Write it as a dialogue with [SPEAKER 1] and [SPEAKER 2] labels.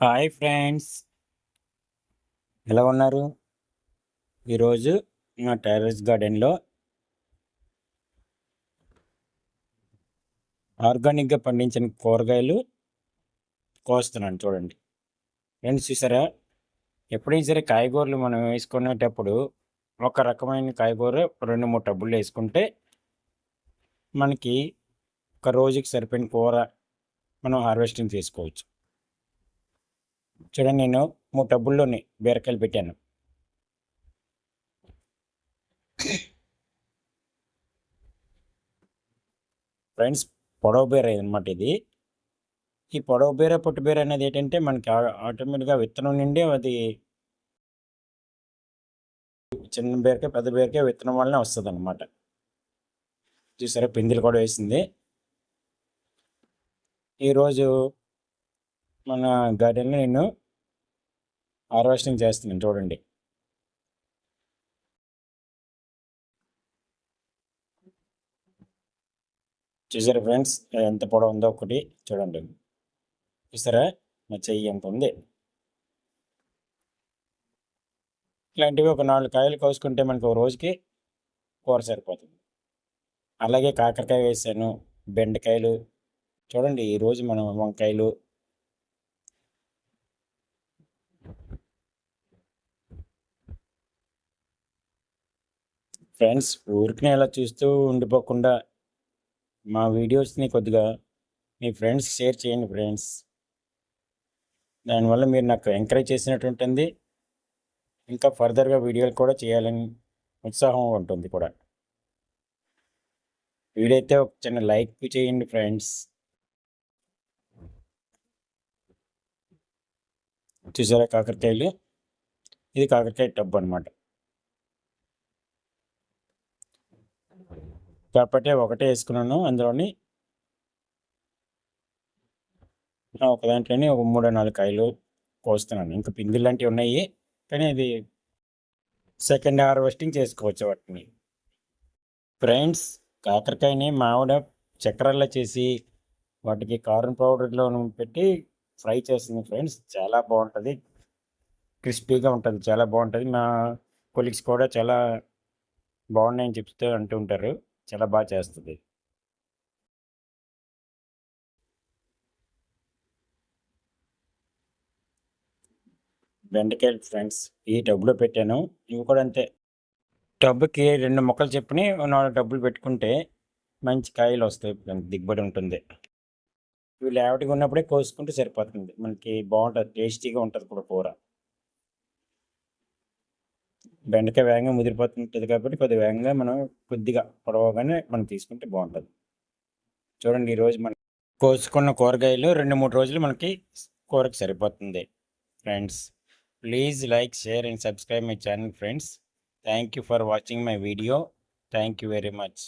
[SPEAKER 1] Hi friends ఎలా ఉన్నారు? ఈరోజు నా టెర్రస్ గార్డెన్లో ఆర్గానిక్గా పండించిన కూరగాయలు కోస్తున్నాను చూడండి. ఫ్రెండ్స్ చూసారా? ఎప్పుడైనా సరే కాయగూరలు మనం వేసుకునేటప్పుడు ఒక రకమైన కాయగూర రెండు మూడు టబ్బులు వేసుకుంటే మనకి ఒక రోజుకి సరిపోయిన కూర మనం హార్వెస్టింగ్ చేసుకోవచ్చు. చూడండి నేను మూడు టబ్బుల్లోని బీరకాయలు పెట్టాను. ఫ్రెండ్స్ పొడవ బీర అనమాట ఇది. ఈ పొడవ బీర పొట్టు బీర అనేది ఏంటంటే మనకి ఆటోమేటిక్గా విత్తనం నుండి అది చిన్న బీరకాయ పెద్ద బీరకాయ విత్తనం వల్లనే వస్తుంది అనమాట చూసారా పిందిలు కూడా వేసింది. ఈరోజు మన గార్డెన్లో నేను హార్వెస్టింగ్ చేస్తున్నాను చూడండి. చూసారా ఫ్రెండ్స్? ఎంత పొడవు ఉందో ఒకటి చూడండి. చూసారా? మా చెయ్యి ఎంత ఉంది? ఇలాంటివి ఒక నాలుగు కాయలు కోసుకుంటే మనకు ఒక రోజుకి కూర సరిపోతుంది. అలాగే కాకరకాయ వేసాను బెండకాయలు. చూడండి ఈరోజు మనం వంకాయలు ఫ్రెండ్స్ ఊరికి ఇలా చూస్తూ ఉండిపోకుండా మా వీడియోస్ని కొద్దిగా మీ ఫ్రెండ్స్ షేర్ చేయండి ఫ్రెండ్స్. దానివల్ల మీరు నాకు ఎంకరేజ్ చేసినట్టు ఉంటుంది ఇంకా ఫర్దర్గా వీడియోలు కూడా చేయాలని ఉత్సాహం ఉంటుంది కూడా. వీడియో అయితే ఒక చిన్న లైక్ చేయండి ఫ్రెండ్స్. చూసారా కాకరకాయలు? ఇది కాకరకాయ టబ్ అనమాట కాబట్టి ఒకటే వేసుకున్నాను. అందులోని ఒక దాంట్లోనే ఒక మూడు నాలుగు కాయలు కోస్తున్నాను. ఇంకా పిందులు లాంటివి ఉన్నాయి. కానీ అది సెకండ్ హార్వెస్టింగ్ చేసుకోవచ్చు వాటిని. ఫ్రెండ్స్ కాకరకాయని మావిడ చక్రాల్లో చేసి వాటికి కార్న్ పౌడర్లో పెట్టి ఫ్రై చేస్తుంది ఫ్రెండ్స్. చాలా బాగుంటుంది. క్రిస్పీగా ఉంటుంది. చాలా బాగుంటుంది. మా కొలీగ్స్ కూడా చాలా బాగున్నాయని చెప్తూ అంటూ ఉంటారు. చాలా బాగా చేస్తుంది. బెండకాయలు ఫ్రెండ్స్ ఈ డబ్బులో పెట్టాను. ఇవి కూడా అంతే. డబ్బుకి రెండు మొక్కలు చెప్పుని నాలుగు డబ్బులు పెట్టుకుంటే మంచి కాయలు వస్తాయి. దిగుబడి ఉంటుంది. ఇవి లేవటిగా ఉన్నప్పుడే కోసుకుంటే సరిపోతుంది. మనకి బాగుంటుంది టేస్టీగా ఉంటుంది కూడా కూర. బెండకాయ వేగంగా ముదిరిపోతుంటుంది కాబట్టి కొద్దిగా వేగంగా మనం కొద్దిగా పొడవగానే మనం తీసుకుంటే బాగుంటుంది. చూడండి ఈరోజు మనం కోసుకున్న కూరగాయలు రెండు మూడు రోజులు మనకి కూరకు సరిపోతుంది. Friends please like share and subscribe my channel friends. Thank you for watching my video. Thank you very much.